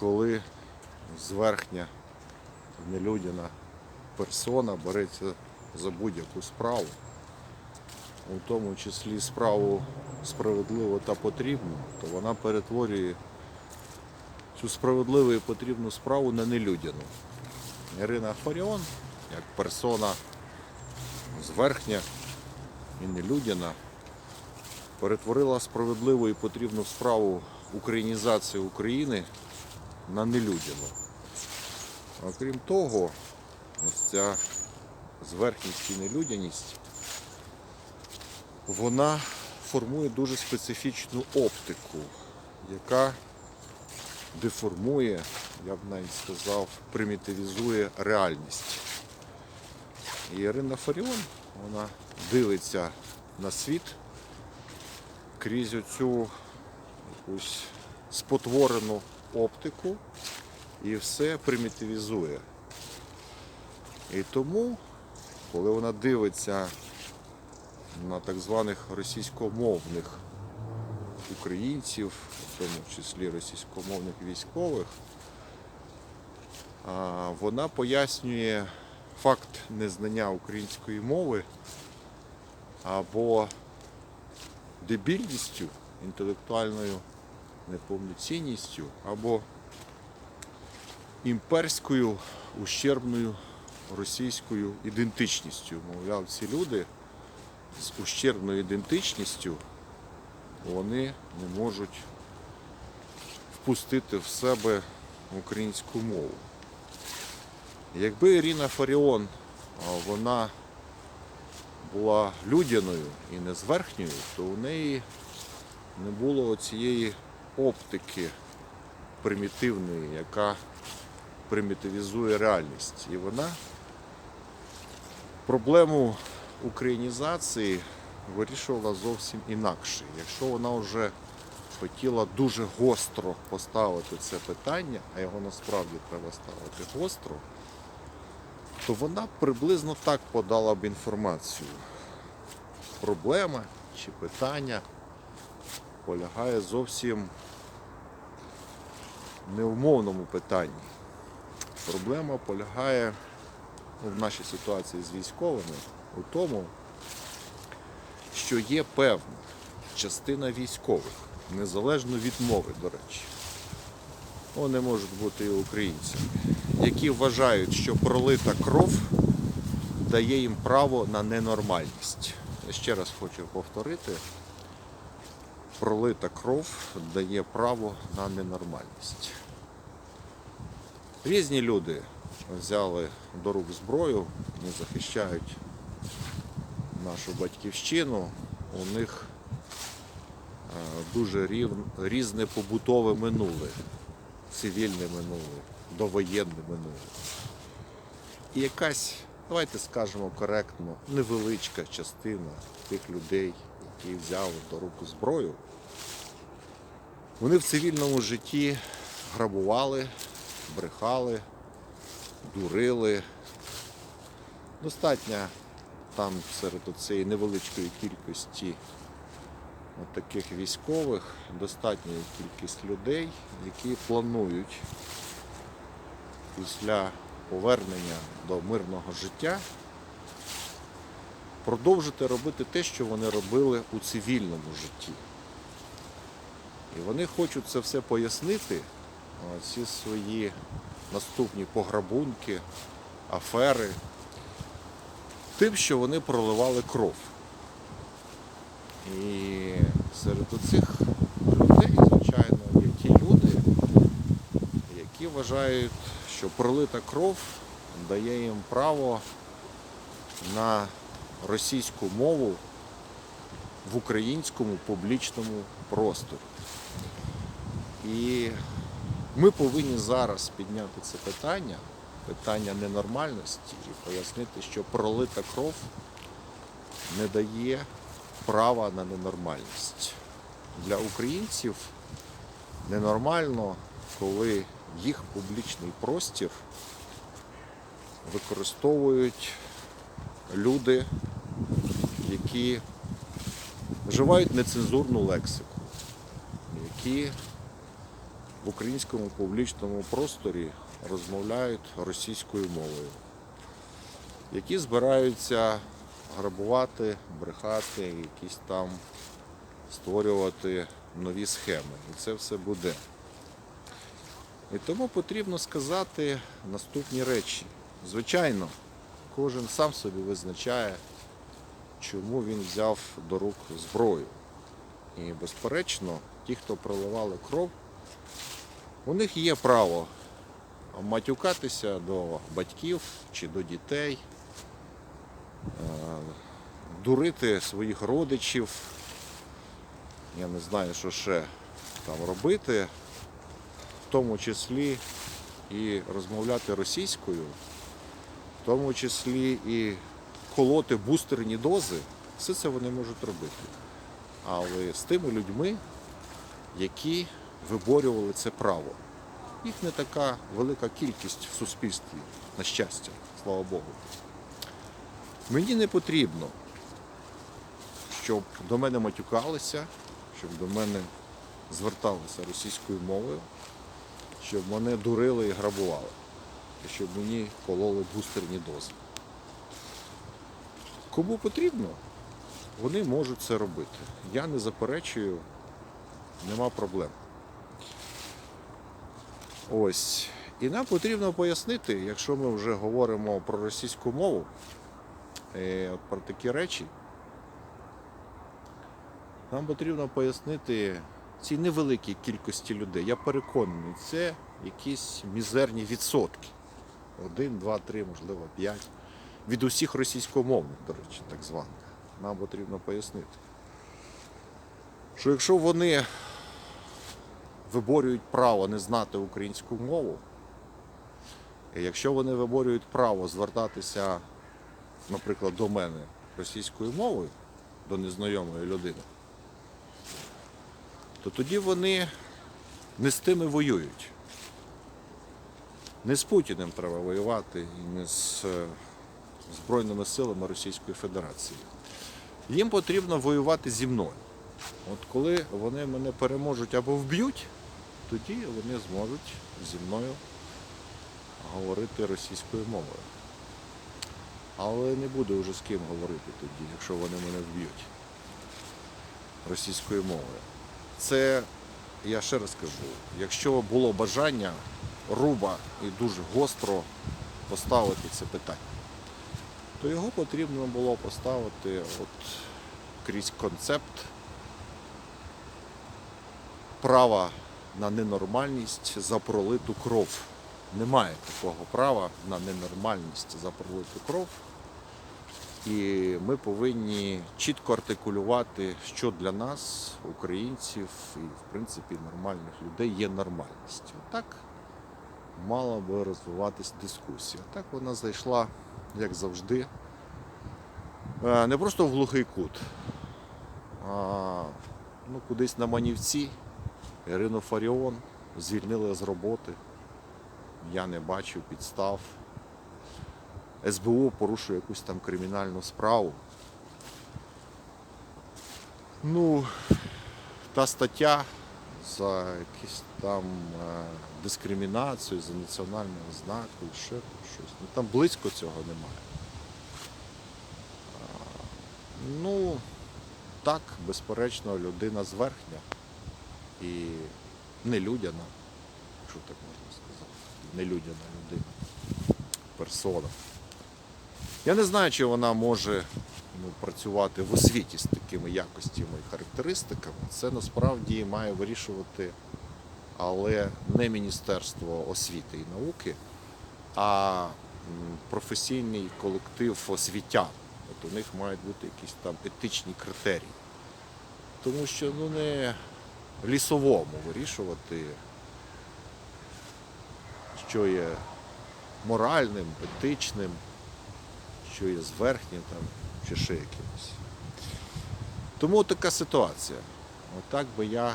коли зверхня нелюдяна персона береться за будь-яку справу, у тому числі справу справедливу та потрібну, то вона перетворює цю справедливу і потрібну справу на нелюдяну. Ірина Фаріон, як персона зверхня і нелюдяна, перетворила справедливу і потрібну справу українізації України на нелюдяну. Окрім того, ось ця зверхність і нелюдяність, вона формує дуже специфічну оптику, яка деформує, я б навіть сказав, примітивізує реальність. І Ірина Фаріон, вона дивиться на світ крізь оцю якусь спотворену оптику і все примітивізує. І тому, коли вона дивиться на так званих російськомовних українців, в тому числі російськомовних військових, вона пояснює факт незнання української мови або дебільністю, інтелектуальною неповноцінністю, або імперською ущербною російською ідентичністю. Мовляв, ці люди з ущербною ідентичністю вони не можуть впустити в себе українську мову. Якби Ірина Фаріон вона була людяною і не зверхньою, то у неї не було цієї оптики примітивної, яка примітивізує реальність. І вона проблему українізації вирішувала зовсім інакше. Якщо вона вже хотіла дуже гостро поставити це питання, а його насправді треба ставити гостро, то вона приблизно так подала б інформацію. Проблема чи питання полягає зовсім не в мовному питанні. Проблема полягає ну, в нашій ситуації з військовими у тому, що є певна частина військових, незалежно від мови, до речі. Вони можуть бути і українцями, які вважають, що пролита кров дає їм право на ненормальність. Я ще раз хочу повторити, пролита кров дає право на ненормальність. Різні люди взяли до рук зброю, вони захищають нашу батьківщину. У них е, дуже рів- різне побутове минуле, цивільне минуле, довоєнне минуле. І якась, давайте скажемо коректно, невеличка частина тих людей, які взяли до рук зброю, вони в цивільному житті грабували, брехали, дурили. Достатньо там серед цієї невеличкої кількості от таких військових достатня кількість людей, які планують після повернення до мирного життя продовжити робити те, що вони робили у цивільному житті. І вони хочуть це все пояснити, ці свої наступні пограбунки, афери, тим, що вони проливали кров. І серед цих людей, звичайно, є ті люди, які вважають, що пролита кров дає їм право на російську мову в українському публічному просторі. І ми повинні зараз підняти це питання, питання ненормальності, і пояснити, що пролита кров не дає права на ненормальність. Для українців ненормально, коли їх публічний простір використовують люди, які вживають нецензурну лексику, які в українському публічному просторі розмовляють російською мовою, які збираються грабувати, брехати, якісь там створювати нові схеми. І це все буде. І тому потрібно сказати наступні речі. Звичайно, кожен сам собі визначає, чому він взяв до рук зброю. І безперечно, ті, хто проливали кров, у них є право матюкатися до батьків чи до дітей, е, дурити своїх родичів. Я не знаю, що ще там робити, в тому числі і розмовляти російською, в тому числі і колоти бустерні дози, все це вони можуть робити. Але з тими людьми, які виборювали це право. Їх не така велика кількість в суспільстві, на щастя, слава Богу. Мені не потрібно, щоб до мене матюкалися, щоб до мене зверталися російською мовою, щоб мене дурили і грабували, і щоб мені кололи бустерні дози. Кому потрібно, вони можуть це робити. Я не заперечую, нема проблем. Ось. І нам потрібно пояснити, якщо ми вже говоримо про російську мову, е, про такі речі, нам потрібно пояснити цій невеликій кількості людей. Я переконаний, це якісь мізерні відсотки. Один, два, три, можливо, п'ять. Від усіх російськомовних, до речі, так званих. Нам потрібно пояснити, що якщо вони виборюють право не знати українську мову, і якщо вони виборюють право звертатися, наприклад, до мене російською мовою, до незнайомої людини, то тоді вони не з тими воюють. Не з Путіним треба воювати і не з е, Збройними силами Російської Федерації. Їм потрібно воювати зі мною. От коли вони мене переможуть або вб'ють, тоді вони зможуть зі мною говорити російською мовою. Але не буду вже з ким говорити тоді, якщо вони мене вб'ють російською мовою. Це, я ще раз кажу, якщо було бажання руба і дуже гостро поставити це питання, то його потрібно було поставити от крізь концепт права на ненормальність за пролиту кров. Немає такого права на ненормальність за пролиту кров. І ми повинні чітко артикулювати, що для нас, українців і, в принципі, нормальних людей є нормальністю. Так мала би розвиватись дискусія. Так вона зайшла, як завжди, е, не просто в глухий кут, а ну, кудись на манівці. Ірину Фаріон звільнили з роботи. Я не бачив підстав. СБУ порушує якусь там кримінальну справу. Ну, та стаття за якісь там е, дискримінацію, за національну ознаку, ще щось. Ну, там близько цього немає. Ну, так, безперечно, людина зверхня і нелюдяна, якщо так можна сказати. Нелюдяна людина, персона. Я не знаю, чи вона може ну, працювати в освіті з такими якостями і характеристиками. Це насправді має вирішувати, але не Міністерство освіти і науки, а професійний колектив освітян. От у них мають бути якісь там етичні критерії. Тому що ну, не лісовому вирішувати, що є моральним, етичним, що є зверхнім там, чи ще якимось. Тому така ситуація. Отак би я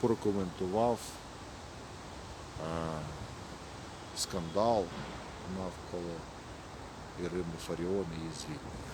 прокоментував е, скандал навколо Ірини Фаріон і її звільнення.